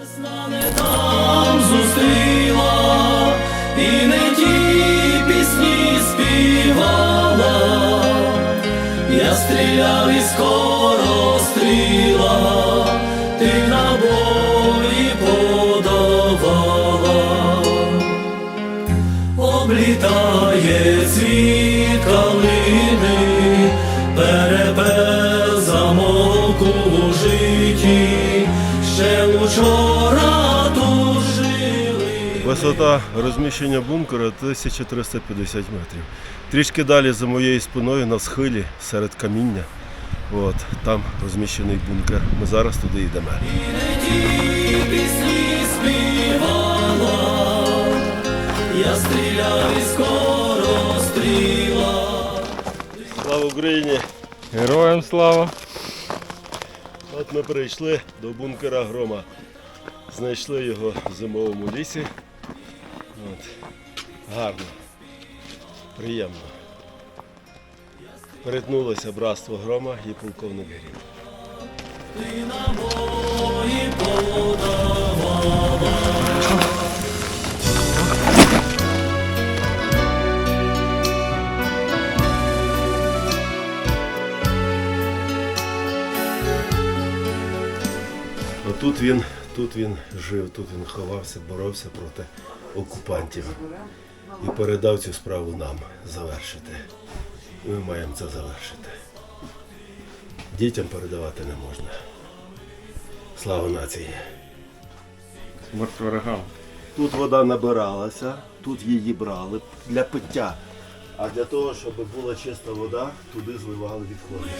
Весна не там зустріла, і не ті пісні співала, я стріляв і скоро стріляв. Висота розміщення бункера 1350 метрів. Трішки далі за моєю спиною на схилі серед каміння. От, там розміщений бункер. Ми зараз туди йдемо. Я стріляв із скоростріла. Слава Україні! Героям слава! От ми прийшли до бункера Грома. Знайшли його в зимовому лісі. От. Гарно. Приємно. Перетнулося братство Грома і полковник Грім. Тут він, тут він жив, тут він ховався, боровся проти окупантів і передав цю справу нам завершити. Ми маємо це завершити. Дітям передавати не можна. Слава нації! Смерть ворогам. Тут вода набиралася, тут її брали для пиття. А для того, щоб була чиста вода, туди зливали відходи.